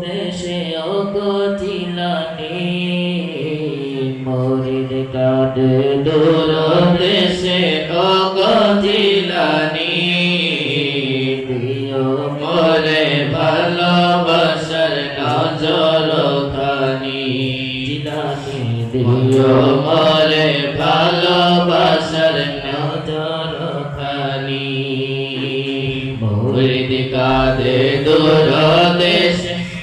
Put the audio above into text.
দেশে অগতিলানি মরিদ কাদে দূর দেশে অগতিলানি দিও মরে ভালোবাসার নজর খানি দিও মরে ভালোবাসার নজর খানি মুরিদ কাদে দূর দেশে